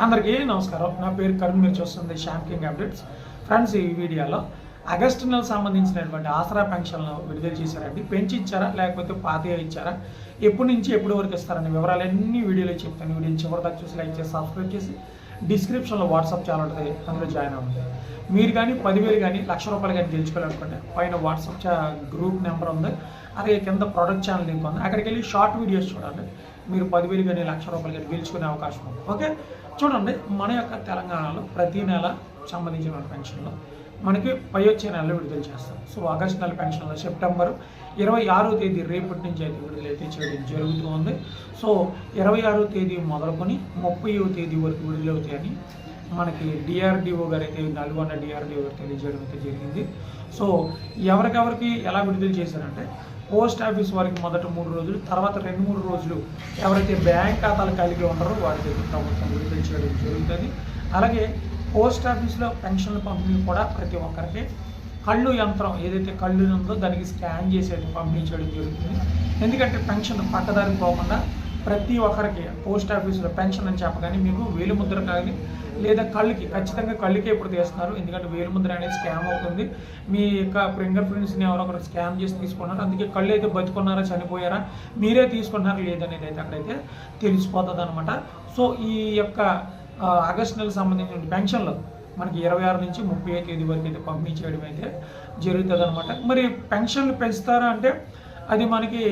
అందరికీ నమస్కారం. నా పేరు కరుణ్ మీరు చూస్తుంది శ్యామ్ కింగ్ అప్డేట్స్. ఫ్రెండ్స్ ఈ వీడియోలో ఆగస్టు నెలకు సంబంధించినటువంటి ఆసరా పెన్షన్లు విడుదల చేశారండి. పెంచి ఇచ్చారా లేకపోతే పాతగా ఇచ్చారా? ఎప్పటి నుంచి ఎప్పటి వరకు ఇస్తారని వివరాలు అన్ని వీడియోలో చెప్తాను. వీడియో చివరిదాకా చూసి లైక్ చేసి సబ్స్క్రైబ్ చేసి డిస్క్రిప్షన్లో వాట్సాప్ ఛానల్ ఉంటుంది. అందులో జాయిన్ అవ్వండి. మీరు కానీ పదివేలు కానీ లక్ష రూపాయలు కానీ గెలుచుకోవాలనుకుంటే పైన వాట్సాప్ గ్రూప్ నెంబర్ ఉంది. అలాగే కింద ప్రొడక్ట్ ఛానల్ లింక్ ఉంది. అక్కడికి వెళ్ళి షార్ట్ వీడియోస్ చూడండి. మీరు పదివేలు కానీ లక్ష రూపాయలు కానీ గెలుచుకునే అవకాశం ఉంది. ఓకే? చూడండి మన యొక్క తెలంగాణలో ప్రతి నెల సంబంధించిన పెన్షన్లు మనకి పై వచ్చే నెలలో విడుదల చేస్తాం. సో ఆగస్ట్ నెల పెన్షన్లో సెప్టెంబర్ ఇరవై ఆరో తేదీ రేపటి నుంచి అయితే విడుదల అయితే చేయడం జరుగుతూ ఉంది సో ఇరవై ఆరో తేదీ మొదలుకొని ముప్పైవ తేదీ వరకు విడుదలవుతాయని మనకి డిఆర్డిఓ గారు అయితే నల్గొండ డిఆర్డిఓ గారు తెలియజేయడం అయితే జరిగింది. సో ఎవరికెవరికి ఎలా విడుదల చేశారంటే పోస్ట్ ఆఫీస్ వారికి మొదట మూడు రోజులు తర్వాత రెండు మూడు రోజులు ఎవరైతే బ్యాంక్ ఖాతాలు కలిగి ఉండరో వారికి ప్రభుత్వం విడుదల చేయడం జరుగుతుంది. అలాగే పోస్ట్ ఆఫీస్లో పెన్షన్ల పంపిణీ కూడా ప్రతి ఒక్కరికి కళ్ళు యంత్రం ఏదైతే కళ్ళు ఉందో దానికి స్కాన్ చేసేది పంపిణీ చేయడం జరుగుతుంది. ఎందుకంటే పెన్షన్ పక్కదారి పోకుండా ప్రతి ఒక్కరికి పోస్ట్ ఆఫీసులో పెన్షన్ అని చెప్పగానే మీకు వేలుముద్ర కానీ లేదా కళ్ళుకి ఖచ్చితంగా కళ్ళుకే ఇప్పుడు తీస్తున్నారు. ఎందుకంటే వేలుముద్ర అనేది స్కామ్ అవుతుంది. మీ యొక్క ఫింగర్ ప్రింట్స్ని ఎవరో ఒకరు స్కామ్ చేసి తీసుకున్నారు. అందుకే కళ్ళు అయితే బతుకున్నారా చనిపోయారా? మీరే తీసుకున్నారా లేదనేది అయితే అక్కడైతే తెలిసిపోతుంది అనమాట సో ఈ యొక్క ఆగస్టు నెలకు సంబంధించిన పెన్షన్లు మనకి ఇరవై ఆరు నుంచి ముప్పై ఐదు తేదీ వరకు అయితే పంపిణీ చేయడం అయితే జరుగుతుంది అనమాట మరి పెన్షన్లు పెంచుతారా అంటే అది మనకి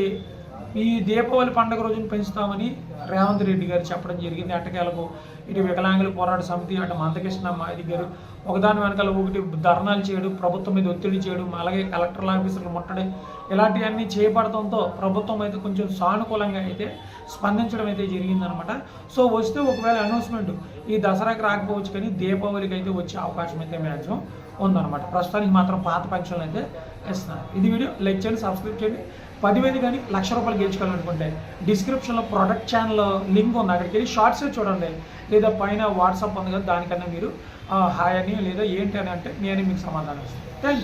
ఈ దీపావళి పండుగ రోజున పెంచుతామని రేవంత్ రెడ్డి గారు చెప్పడం జరిగింది. అట్టకేలకు ఇటు వికలాంగుల పోరాట సమితి అటు మందకృష్ణ మాది గారు ఒకదాని వెనకాల ఒకటి ధర్నాలు చేయడం ప్రభుత్వం మీద ఒత్తిడి చేయడం అలాగే కలెక్టర్ల ఆఫీసులు ముట్టడం. ఇలాంటివన్నీ చేపడటంతో ప్రభుత్వం అయితే కొంచెం సానుకూలంగా అయితే స్పందించడం అయితే జరిగిందనమాట. సో వస్తే ఒకవేళ అనౌన్స్మెంట్ ఈ దసరాకి రాకపోవచ్చు కానీ దీపావళికి అయితే వచ్చే అవకాశం అయితే మ్యాక్సిమం ఉందన్నమాట ప్రస్తుతానికి మాత్రం పాత పెన్షన్లు అయితే ఇస్తున్నారు. ఇది వీడియో లైక్ చేయండి సబ్స్క్రైబ్ చేయండి. పదివేలు కానీ లక్ష రూపాయలు గెలుచుకోవాలనుకుంటే డిస్క్రిప్షన్లో ప్రొడక్ట్ ఛానల్ లింక్ ఉంది అక్కడికి వెళ్ళి షార్ట్స్ చూడండి. లేదా పైన వాట్సాప్ ఉంది కదా దానికన్నా మీరు హాయ్ అని లేదా ఏంటి అని అంటే నేను మీకు సమాధానం ఇస్తాను. థ్యాంక్